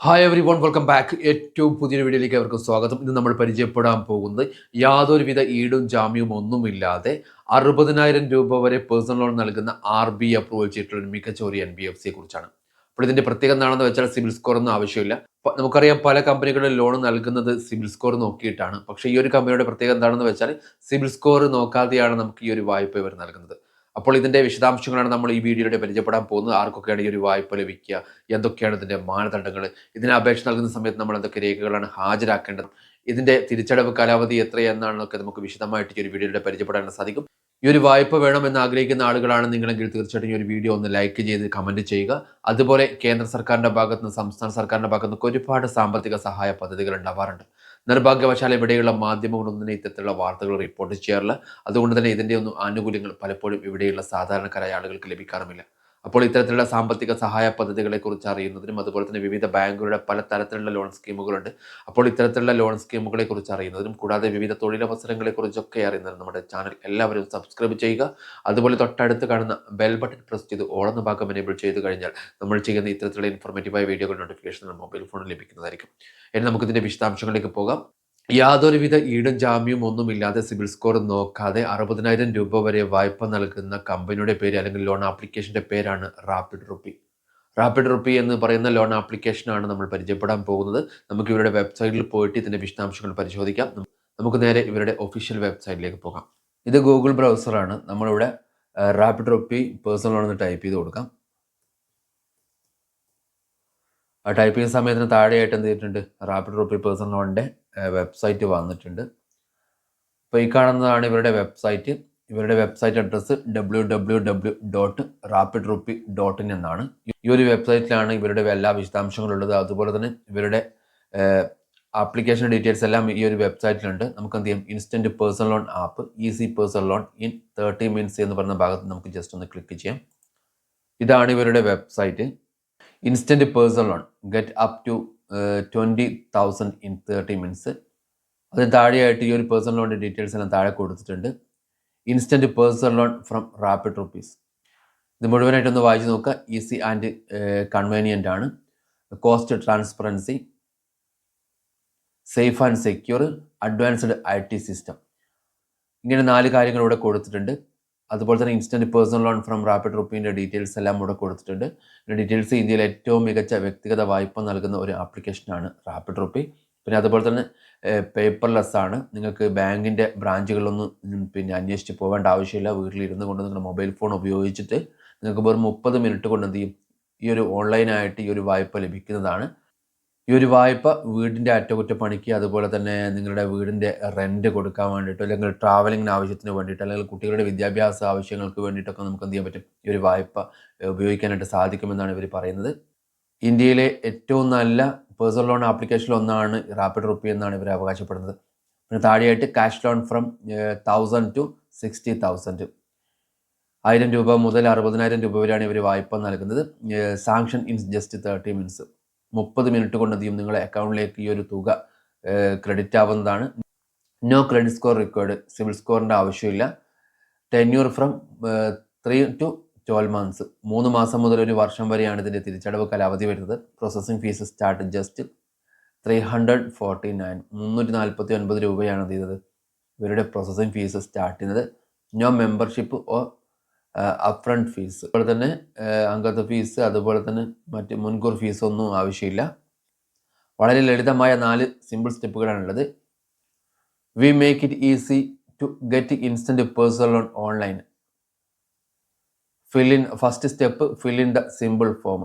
Hi everyone welcome back ഏറ്റവും പുതിയൊരു വീഡിയോയിലേക്ക് അവർക്ക് സ്വാഗതം. ഇന്ന് നമ്മൾ പരിചയപ്പെടാൻ പോകുന്നത് യാതൊരുവിധ ഈടും ജാമ്യവും ഒന്നുമില്ലാതെ അറുപതിനായിരം രൂപ വരെ പേഴ്സണൽ ലോൺ നൽകുന്ന ആർ ബി അപ്രൂവൽ ചെയ്തിട്ടുള്ള മികച്ച ഒരു എൻ ബി എഫ് സിയെ കുറിച്ചാണ് അപ്പോൾ ഇതിന്റെ പ്രത്യേകത എന്താണെന്ന് വെച്ചാൽ സിബിൽ സ്കോർ ഒന്നും ആവശ്യമില്ല. നമുക്കറിയാം പല കമ്പനികളിലും ലോൺ നൽകുന്നത് സിബിൽ സ്കോർ നോക്കിയിട്ടാണ്. പക്ഷേ ഈ ഒരു കമ്പനിയുടെ പ്രത്യേകത എന്താണെന്ന് വെച്ചാൽ സിബിൽ സ്കോർ നോക്കാതെയാണ് നമുക്ക് ഈ ഒരു വായ്പ ഇവർ നൽകുന്നത്. അപ്പോൾ ഇതിന്റെ വിശദാംശങ്ങളാണ് നമ്മൾ ഈ വീഡിയോയുടെ പരിചയപ്പെടാൻ പോകുന്നത്. ആർക്കൊക്കെയാണ് ഈ ഒരു വായ്പ ലഭിക്കുക? എന്തൊക്കെയാണ് ഇതിന്റെ മാനദണ്ഡങ്ങൾ? ഇതിന് അപേക്ഷ നൽകുന്ന സമയത്ത് നമ്മൾ എന്തൊക്കെ രേഖകളാണ് ഹാജരാക്കേണ്ടത്? ഇതിന്റെ തിരിച്ചടവ് കാലാവധി എത്രയെന്നാണെന്നൊക്കെ നമുക്ക് വിശദമായിട്ട് ഈ ഒരു വീഡിയോയുടെ പരിചയപ്പെടാൻ സാധിക്കും. ഈ ഒരു വായ്പ വേണമെന്ന് ആഗ്രഹിക്കുന്ന ആളുകളാണ് നിങ്ങളെങ്കിൽ തീർച്ചയായിട്ടും ഈ ഒരു വീഡിയോ ഒന്ന് ലൈക്ക് ചെയ്ത് കമന്റ് ചെയ്യുക. അതുപോലെ കേന്ദ്ര സർക്കാരിന്റെ ഭാഗത്ത് നിന്ന് സംസ്ഥാന സർക്കാരിന്റെ ഭാഗത്ത് നിന്നൊക്കെ ഒരുപാട് സാമ്പത്തിക സഹായ പദ്ധതികൾ ഉണ്ടാവാറുണ്ട്. നിർഭാഗ്യവശാൽ ഇവിടെയുള്ള മാധ്യമങ്ങളൊന്നും ഇത്തരത്തിലുള്ള വാർത്തകൾ റിപ്പോർട്ട് ചെയ്യാറില്ല. അതുകൊണ്ട് തന്നെ ഇതിന്റെ ഒന്നും ആനുകൂല്യങ്ങൾ പലപ്പോഴും ഇവിടെയുള്ള സാധാരണക്കാരായ ആളുകൾക്ക് ലഭിക്കാറുമില്ല. അപ്പോൾ ഇത്തരത്തിലുള്ള സാമ്പത്തിക സഹായ പദ്ധതികളെ കുറിച്ച് അറിയുന്നതിനും അതുപോലെ തന്നെ വിവിധ ബാങ്കുകളുടെ പല തരത്തിലുള്ള ലോൺ സ്കീമുകളുണ്ട്. അപ്പോൾ ഇത്തരത്തിലുള്ള ലോൺ സ്കീമുകളെ കുറിച്ച് അറിയുന്നതിനും കൂടാതെ വിവിധ തൊഴിലവസരങ്ങളെ കുറിച്ചൊക്കെ അറിയുന്നതിനും നമ്മുടെ ചാനൽ എല്ലാവരും സബ്സ്ക്രൈബ് ചെയ്യുക. അതുപോലെ തൊട്ടടുത്ത് കാണുന്ന ബെൽ ബട്ടൺ പ്രസ് ചെയ്ത് ഓളെന്ന ഭാഗം എനേബിൾ ചെയ്ത് കഴിഞ്ഞാൽ നമ്മൾ ചെയ്യുന്ന ഇത്തരത്തിലുള്ള ഇൻഫോർമേറ്റീവായ വീഡിയോകൾ നോട്ടിഫിക്കേഷൻ മൊബൈൽ ഫോണിൽ ലഭിക്കുന്നതായിരിക്കും. ഇനി നമുക്കിതിന്റെ വിശദാംശങ്ങളിലേക്ക് പോകാം. യാതൊരുവിധ ഈടും ജാമ്യവും ഒന്നുമില്ലാതെ സിബിൽ സ്കോർ നോക്കാതെ അറുപതിനായിരം രൂപ വരെ വായ്പ നൽകുന്ന കമ്പനിയുടെ പേര് അല്ലെങ്കിൽ ലോൺ ആപ്ലിക്കേഷന്റെ പേരാണ് റാപ്പിഡ് റുപ്പി. റാപ്പിഡ് റുപ്പി എന്ന് പറയുന്ന ലോൺ ആപ്ലിക്കേഷനാണ് നമ്മൾ പരിചയപ്പെടാൻ പോകുന്നത്. നമുക്ക് ഇവരുടെ വെബ്സൈറ്റിൽ പോയിട്ട് ഇതിന്റെ വിശദാംശങ്ങൾ പരിശോധിക്കാം. നമുക്ക് നേരെ ഇവരുടെ ഒഫീഷ്യൽ വെബ്സൈറ്റിലേക്ക് പോകാം. ഇത് ഗൂഗിൾ ബ്രൗസറാണ്. നമ്മളിവിടെ റാപ്പിഡ് റുപ്പി പേഴ്സണൽ ലോൺ എന്ന് ടൈപ്പ് ചെയ്ത് കൊടുക്കാം. ആ ടൈപ്പ് ചെയ്യുന്ന സമയത്തിന് താഴെയായിട്ട് എന്ത് ചെയ്തിട്ടുണ്ട്? റാപ്പിഡ് റുപ്പി പേഴ്സണൽ ലോണിന്റെ വെബ്സൈറ്റ് വന്നിട്ടുണ്ട്. അപ്പോൾ ഈ കാണുന്നതാണ് ഇവരുടെ വെബ്സൈറ്റ് ഇവരുടെ website address W W W dot rapid rupee dot in എന്നാണ്. ഈ ഒരു വെബ്സൈറ്റിലാണ് ഇവരുടെ എല്ലാ വിശദാംശങ്ങളും ഉള്ളത് അതുപോലെ തന്നെ ഇവരുടെ ആപ്ലിക്കേഷൻ ഡീറ്റെയിൽസ് എല്ലാം ഈ ഒരു വെബ്സൈറ്റിലുണ്ട് നമുക്ക് എന്ത് ചെയ്യാം? Instant personal loan app easy personal loan in thirty minutes എന്ന് പറയുന്ന ഭാഗത്ത് നമുക്ക് ജസ്റ്റ് ഒന്ന് ക്ലിക്ക് ചെയ്യാം. ഇതാണ് ഇവരുടെ website instant personal loan get up to twenty thousand in thirty minutes അതിന് താഴെയായിട്ട് ഈ ഒരു പേഴ്സണൽ ലോണിന്റെ ഡീറ്റെയിൽസ് എല്ലാം താഴെ കൊടുത്തിട്ടുണ്ട്. Instant personal loan from rapid rupees ഇത് മുഴുവനായിട്ടൊന്ന് വായിച്ച് നോക്കുക. ഈസി ആൻഡ് കൺവീനിയന്റ് ആണ്. Cost transparency safe and secure advanced I T system ഇങ്ങനെ നാല് കാര്യങ്ങൾ ഇവിടെ കൊടുത്തിട്ടുണ്ട്. അതുപോലെ തന്നെ instant personal loan from rapid റുപ്പീന്റെ details എല്ലാം കൂടെ കൊടുത്തിട്ടുണ്ട്. ഡീറ്റെയിൽസ് ഇന്ത്യയിലെ ഏറ്റവും മികച്ച വ്യക്തിഗത വായ്പ നൽകുന്ന ഒരു ആപ്ലിക്കേഷനാണ് റാപ്പിഡ് റുപ്പി പിന്നെ അതുപോലെ തന്നെ പേപ്പർലെസ് ആണ്. നിങ്ങൾക്ക് ബാങ്കിന്റെ ബ്രാഞ്ചുകളിലൊന്നും പിന്നെ അന്വേഷിച്ച് പോകേണ്ട ആവശ്യമില്ല. വീട്ടിലിരുന്ന് കൊണ്ട് നിങ്ങളുടെ മൊബൈൽ ഫോൺ ഉപയോഗിച്ചിട്ട് നിങ്ങൾക്ക് വെറും മുപ്പത് മിനിറ്റ് കൊണ്ട് എന്ത് ചെയ്യും? ഈ ഒരു ഓൺലൈനായിട്ട് ഈ ഒരു വായ്പ ലഭിക്കുന്നതാണ്. ഈ ഒരു വായ്പ വീടിന്റെ അറ്റകുറ്റപ്പണിക്ക് അതുപോലെ തന്നെ നിങ്ങളുടെ വീടിന്റെ റെന്റ് കൊടുക്കാൻ വേണ്ടിയിട്ടോ അല്ലെങ്കിൽ ട്രാവലിങ്ങിന് ആവശ്യത്തിന് വേണ്ടിയിട്ട് അല്ലെങ്കിൽ കുട്ടികളുടെ വിദ്യാഭ്യാസ ആവശ്യങ്ങൾക്ക് വേണ്ടിയിട്ടൊക്കെ നമുക്ക് എന്ത് ചെയ്യാൻ പറ്റും? ഈ ഒരു വായ്പ ഉപയോഗിക്കാനായിട്ട് സാധിക്കുമെന്നാണ് ഇവർ പറയുന്നത്. ഇന്ത്യയിലെ ഏറ്റവും നല്ല പേഴ്സണൽ ലോൺ ആപ്ലിക്കേഷനിൽ ഒന്നാണ് റാപ്പിഡ് റുപ്പി എന്നാണ് ഇവർ അവകാശപ്പെടുന്നത്. പിന്നെ താഴെയായിട്ട് cash loan from thousand to sixty thousand ആയിരം രൂപ മുതൽ അറുപതിനായിരം രൂപ വരെയാണ് ഇവർ വായ്പ നൽകുന്നത്. Sanction in just thirty minutes മുപ്പത് മിനിറ്റ് കൊണ്ട് എന്ത് ചെയ്യും? നിങ്ങളുടെ അക്കൗണ്ടിലേക്ക് ഈ ഒരു തുക ക്രെഡിറ്റ് ആവുന്നതാണ്. No credit score required CIBIL സ്കോറിന്റെ ആവശ്യമില്ല. Tenure from three to twelve months മൂന്ന് മാസം മുതൽ ഒരു വർഷം വരെയാണ് ഇതിന്റെ തിരിച്ചടവ് കാലാവധി വരുന്നത്. Processing fee start just three hundred forty nine മുന്നൂറ്റി നാൽപ്പത്തി ഒൻപത് രൂപയാണ് ചെയ്തത്? ഇവരുടെ പ്രോസസ്സിംഗ് ഫീസ് സ്റ്റാർട്ട് ചെയ്യുന്നത്. No membership or upfront fee അതുപോലെ തന്നെ അംഗത്വ ഫീസ് അതുപോലെ തന്നെ മറ്റ് മുൻകൂർ ഫീസൊന്നും ആവശ്യമില്ല. വളരെ ലളിതമായ നാല് simple സ്റ്റെപ്പുകളാണുള്ളത് we make it easy to get instant personal loan online fill in first step fill in the simple form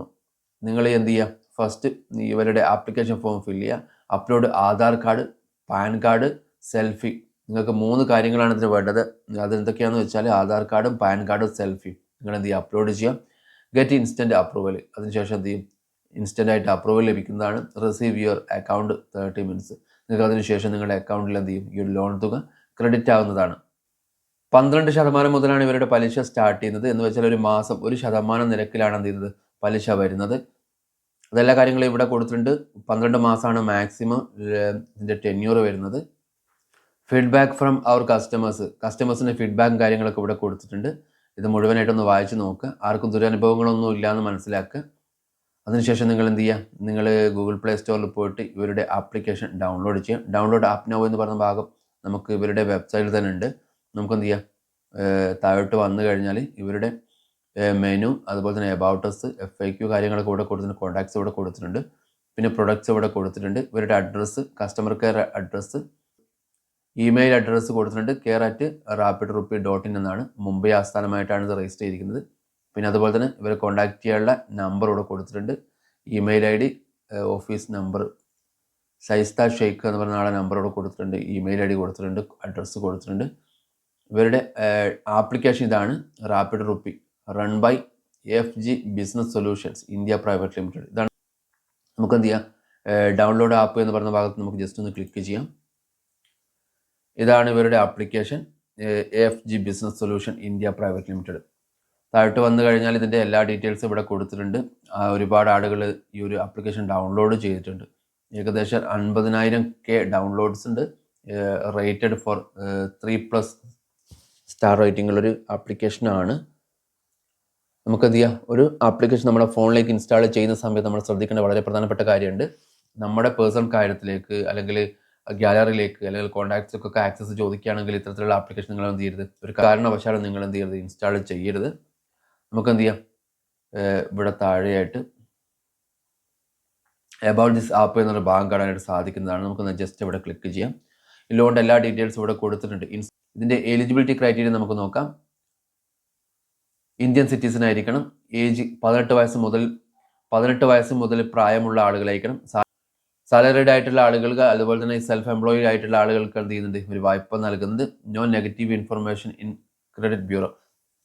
നിങ്ങൾ എന്ത് ചെയ്യുക? ഫസ്റ്റ് ഇവരുടെ ആപ്ലിക്കേഷൻ ഫോം ഫിൽ ചെയ്യുക. Upload Aadhaar card PAN card selfie നിങ്ങൾക്ക് മൂന്ന് കാര്യങ്ങളാണ് ഇതിന് വേണ്ടത്. അത് എന്തൊക്കെയാണെന്ന് വെച്ചാൽ ആധാർ കാർഡും പാൻ കാർഡും സെൽഫിയും നിങ്ങൾ എന്ത് ചെയ്യുക? അപ്ലോഡ് ചെയ്യാം ഗെറ്റ് ഇൻസ്റ്റന്റ് അപ്രൂവൽ അതിനുശേഷം എന്ത് ചെയ്യും? ഇൻസ്റ്റന്റ് ആയിട്ട് അപ്രൂവൽ ലഭിക്കുന്നതാണ്. Receive your account thirty minutes നിങ്ങൾക്ക് അതിനുശേഷം നിങ്ങളുടെ അക്കൗണ്ടിൽ എന്ത് ചെയ്യും? ഈ ലോൺ തുക ക്രെഡിറ്റ് ആവുന്നതാണ്. പന്ത്രണ്ട് ശതമാനം മുതലാണ് ഇവരുടെ പലിശ സ്റ്റാർട്ട് ചെയ്യുന്നത്. എന്ന് വെച്ചാൽ ഒരു മാസം ഒരു ശതമാനം നിരക്കിലാണ് എന്ത് ചെയ്യുന്നത്? പലിശ വരുന്നത്. അതെല്ലാ കാര്യങ്ങളും ഇവിടെ കൊടുത്തിട്ടുണ്ട്. പന്ത്രണ്ട് മാസമാണ് മാക്സിമം ഇതിന്റെ ടെന്യൂർ വരുന്നത്. Feedback from our customers. കസ്റ്റമേഴ്സിന്റെ ഫീഡ്ബാക്കും കാര്യങ്ങളൊക്കെ ഇവിടെ കൊടുത്തിട്ടുണ്ട്. ഇത് മുഴുവനായിട്ടൊന്ന് വായിച്ച് നോക്കുക ആർക്കും ദുരനുഭവങ്ങളൊന്നും ഇല്ലയെന്ന് മനസ്സിലാക്കുക അതിനുശേഷം നിങ്ങൾ എന്ത് ചെയ്യുക നിങ്ങൾ ഗൂഗിൾ പ്ലേ സ്റ്റോറിൽ പോയിട്ട് ഇവരുടെ ആപ്ലിക്കേഷൻ ഡൗൺലോഡ് ചെയ്യാം. ഡൗൺലോഡ് ആപ്പ് നൗ എന്ന് പറഞ്ഞ ഭാഗം നമുക്ക് ഇവരുടെ വെബ്സൈറ്റിൽ തന്നെ ഉണ്ട്. നമുക്ക് എന്ത് ചെയ്യാം? താഴോട്ട് വന്നു കഴിഞ്ഞാൽ ഇവരുടെ മെനു അതുപോലെ തന്നെ എബൌട്ടസ് എഫ് ഐ ക്യു കാര്യങ്ങളൊക്കെ ഇവിടെ കൊടുത്തിട്ടുണ്ട്. കോൺടാക്ട്സ് ഇവിടെ കൊടുത്തിട്ടുണ്ട്. പിന്നെ പ്രൊഡക്ട്സ് ഇവിടെ കൊടുത്തിട്ടുണ്ട്. ഇവരുടെ address customer care address email address കൊടുത്തിട്ടുണ്ട് care at rapid rupee dot in എന്നാണ്. മുംബൈ ആസ്ഥാനമായിട്ടാണ് ഇത് രജിസ്റ്റർ ചെയ്തിരിക്കുന്നത്. പിന്നെ അതുപോലെ തന്നെ ഇവരെ കോൺടാക്ട് ചെയ്യാനുള്ള നമ്പർ ഇവിടെ കൊടുത്തിട്ടുണ്ട്. Email I D office number Saista Shaikh എന്ന് പറഞ്ഞ ആളെ നമ്പർ ഇവിടെ കൊടുത്തിട്ടുണ്ട്. ഇമെയിൽ ഐ ഡി കൊടുത്തിട്ടുണ്ട് അഡ്രസ്സ് കൊടുത്തിട്ടുണ്ട്. ഇവരുടെ ആപ്ലിക്കേഷൻ ഇതാണ് rapid rupee run by F G business solutions India private limited ഇതാണ്. നമുക്ക് എന്ത് ചെയ്യാം ഡൗൺലോഡ് ആപ്പ് എന്ന് പറഞ്ഞ ഭാഗത്ത് നമുക്ക് ജസ്റ്റ് ഒന്ന് ക്ലിക്ക് ചെയ്യാം. ഇതാണ് ഇവരുടെ application F G business solution India private limited താഴോട്ട് വന്നു കഴിഞ്ഞാൽ ഇതിന്റെ എല്ലാ ഡീറ്റെയിൽസും ഇവിടെ കൊടുത്തിട്ടുണ്ട്. ഒരുപാട് ആളുകൾ ഈ ഒരു ആപ്ലിക്കേഷൻ ഡൗൺലോഡ് ചെയ്തിട്ടുണ്ട്. ഏകദേശം അൻപതിനായിരം കെ ഡൗൺലോഡ്സ് ഉണ്ട്. Rated four three plus star rating ഉള്ളൊരു ആപ്ലിക്കേഷനാണ് നമുക്ക് എന്ത് ചെയ്യാം? ഒരു ആപ്ലിക്കേഷൻ നമ്മുടെ ഫോണിലേക്ക് ഇൻസ്റ്റാൾ ചെയ്യുന്ന സമയത്ത് നമ്മൾ ശ്രദ്ധിക്കേണ്ട വളരെ പ്രധാനപ്പെട്ട കാര്യമുണ്ട്. നമ്മുടെ പേഴ്സണൽ കാര്യത്തിലേക്ക് അല്ലെങ്കിൽ ഗാലറിയിലേക്ക് അല്ലെങ്കിൽ ഒക്കെ ആക്സസ് ചോദിക്കുകയാണെങ്കിൽ ഇത്തരത്തിലുള്ള ആപ്ലിക്കേഷൻ നിങ്ങൾ എന്ത് ചെയ്യരുത്? ഒരു കാരണവശാലും നിങ്ങൾ എന്ത് ചെയ്യരുത്? ഇൻസ്റ്റാൾ ചെയ്യരുത്. നമുക്ക് എന്ത് ചെയ്യാം? ഇവിടെ താഴെയായിട്ട് എബൌട്ട് ദിസ് ആപ്പ് എന്നൊരു ഭാഗം കാണാനായിട്ട് സാധിക്കുന്നതാണ്. നമുക്ക് ജസ്റ്റ് ഇവിടെ ക്ലിക്ക് ചെയ്യാം. ഈ എല്ലാ ഡീറ്റെയിൽസും ഇവിടെ കൊടുത്തിട്ടുണ്ട്. ഇതിന്റെ എലിജിബിലിറ്റി ക്രൈറ്റീരിയ നമുക്ക് നോക്കാം. ഇന്ത്യൻ സിറ്റിസൺ ആയിരിക്കണം. ഏജ് പതിനെട്ട് വയസ്സ് മുതൽ പതിനെട്ട് വയസ്സ് മുതൽ പ്രായമുള്ള ആളുകളായിരിക്കണം. സാലറിഡ് ആയിട്ടുള്ള ആളുകൾക്ക് അതുപോലെ തന്നെ സെൽഫ് എംപ്ലോയിഡ് ആയിട്ടുള്ള ആളുകൾക്ക് എന്ത് ചെയ്യുന്നുണ്ട്? ഒരു വായ്പ നൽകുന്നത് no negative information in credit bureau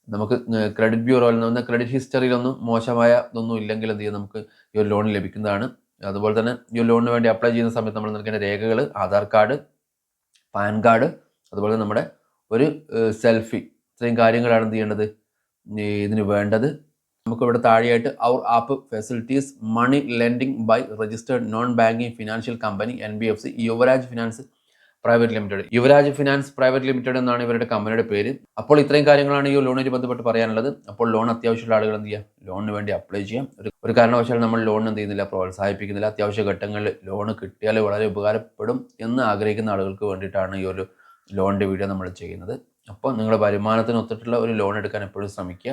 നമുക്ക് ക്രെഡിറ്റ് ബ്യൂറോയിൽ നിന്ന് ക്രെഡിറ്റ് ഹിസ്റ്ററിയിലൊന്നും മോശമായ ഇതൊന്നും ഇല്ലെങ്കിൽ എന്ത് ചെയ്യും? നമുക്ക് ഈ ഒരു ലോൺ ലഭിക്കുന്നതാണ്. അതുപോലെ തന്നെ ഈ ഒരു ലോണിന് വേണ്ടി അപ്ലൈ ചെയ്യുന്ന സമയത്ത് നമ്മൾ നൽകേണ്ട രേഖകൾ ആധാർ കാർഡ് പാൻ കാർഡ് അതുപോലെ നമ്മുടെ ഒരു സെൽഫി ഇത്രയും കാര്യങ്ങളാണ് എന്ത് ചെയ്യേണ്ടത്? ഇതിന് വേണ്ടത്. നമുക്ക് ഇവിടെ താഴെയായിട്ട് our app facilitates money lending by registered non banking financial company N B F C Yuvraj finance private limited Yuvraj finance private limited എന്നാണ് ഇവരുടെ കമ്പനിയുടെ പേര്. അപ്പോൾ ഇത്രയും കാര്യങ്ങളാണ് ഈ ലോണുമായി ബന്ധപ്പെട്ട് പറയാനുള്ളത്. അപ്പോൾ ലോൺ അത്യാവശ്യമുള്ള ആളുകൾ എന്ത് ചെയ്യുക ലോണിന് വേണ്ടി അപ്ലൈ ചെയ്യാം. ഒരു കാരണവശാലും നമ്മൾ ലോൺ എന്ത് ചെയ്യുന്നില്ല പ്രോത്സാഹിപ്പിക്കുന്നില്ല. അത്യാവശ്യ ഘട്ടങ്ങളിൽ ലോൺ കിട്ടിയാൽ വളരെ ഉപകാരപ്പെടും എന്ന് ആഗ്രഹിക്കുന്ന ആളുകൾക്ക് വേണ്ടിയിട്ടാണ് ഈ ഒരു ലോണിന്റെ വീഡിയോ നമ്മൾ ചെയ്യുന്നത്. അപ്പോൾ നിങ്ങളുടെ വരുമാനത്തിന് ഒത്തിട്ടുള്ള ഒരു ലോൺ എടുക്കാൻ എപ്പോഴും ശ്രമിക്കുക.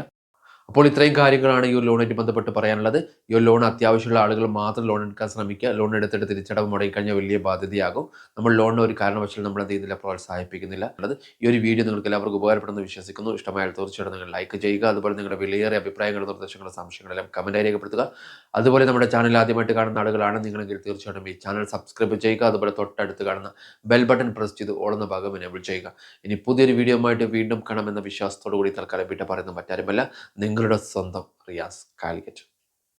അപ്പോൾ ഇത്രയും കാര്യങ്ങളാണ് ഈ ഒരു ലോണായിട്ട് ബന്ധപ്പെട്ട് പറയാനുള്ളത്. ഈ ഒരു ലോൺ അത്യാവശ്യമുള്ള ആളുകൾ മാത്രം ലോൺ എടുക്കാൻ ശ്രമിക്കുക. ലോൺ എടുത്തിട്ട് തിരിച്ചടവ് മുടങ്ങിക്കഴിഞ്ഞാൽ വലിയ ബാധ്യതയാകും. നമ്മൾ ലോണിന് ഒരു കാരണവശാലും നമ്മൾ എന്ത് ചെയ്യുന്നില്ല പ്രോത്സാഹിപ്പിക്കുന്നില്ല. ഉള്ളത് ഈ ഒരു വീഡിയോ നിങ്ങൾക്ക് എല്ലാവർക്കും ഉപകാരപ്പെടുമെന്ന് വിശ്വസിക്കുന്നു. ഇഷ്ടമായാൽ തീർച്ചയായിട്ടും നിങ്ങൾ ലൈക്ക് ചെയ്യുക. അതുപോലെ നിങ്ങളുടെ വിലയേറിയ അഭിപ്രായങ്ങളും നിർദ്ദേശങ്ങളും സംശയങ്ങളെല്ലാം കമന്റായി രേഖപ്പെടുത്തുക. അതുപോലെ നമ്മുടെ ചാനൽ ആദ്യമായിട്ട് കാണുന്ന ആളുകളാണ് നിങ്ങളെങ്കിൽ തീർച്ചയായിട്ടും ഈ ചാനൽ സബ്സ്ക്രൈബ് ചെയ്യുക അതുപോലെ തൊട്ടടുത്ത് കാണുന്ന ബെൽ ബട്ടൺ പ്രസ് ചെയ്ത് ഓളുന്ന ഭാഗം എനേബിൾ ചെയ്യുക. ഇനി പുതിയൊരു വീഡിയോ ആയിട്ട് വീണ്ടും കാണാമെന്ന വിശ്വാസത്തോടു കൂടി തൽക്കാലം വിട്ട പറയുന്ന മറ്റാരുമല്ല നിങ്ങളുടെ സ്വന്തം റിയാസ് കാലിക്കറ്റ്.